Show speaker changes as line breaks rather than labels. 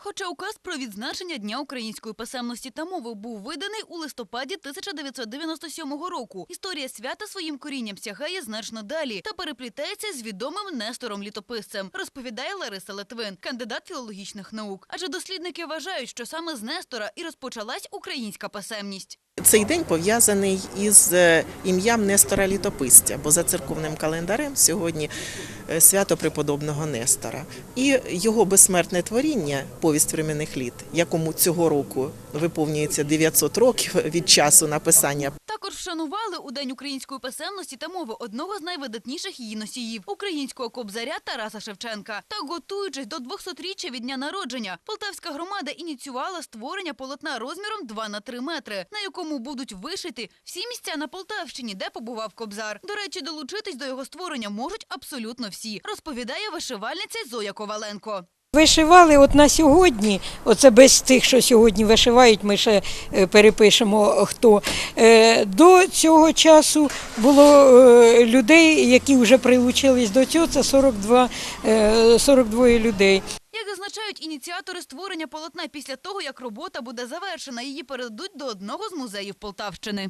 Хоча указ про відзначення Дня української писемності та мови був виданий у листопаді 1997 року, історія свята своїм корінням сягає значно далі та переплітається з відомим Нестором літописцем, розповідає Лариса Литвин, кандидат філологічних наук. Адже дослідники вважають, що саме з Нестора і розпочалась українська писемність.
Цей день пов'язаний із е, ім'ям Нестора Літописця, бо за церковним календарем сьогодні е, свято преподобного Нестора. І його безсмертне творіння Повість временних літ, якому цього року виповнюється 900 років від часу написання
Також вшанували у День української писемності та мови одного з найвидатніших її носіїв – українського кобзаря Тараса Шевченка. Та готуючись до 200-річчя від дня народження, Полтавська громада ініціювала створення полотна розміром 2 на 3 метри, на якому будуть вишити всі місця на Полтавщині, де побував кобзар. До речі, долучитись до його створення можуть абсолютно всі, розповідає вишивальниця Зоя Коваленко.
Вишивали от на сьогодні, оце без тих, що сьогодні вишивають, ми ще е, перепишемо хто. Е, До цього часу було е, людей, які вже прилучились до цього, це 42, е, 42 людей.
Як зазначають ініціатори створення полотна після того, як робота буде завершена, її передадуть до одного з музеїв Полтавщини.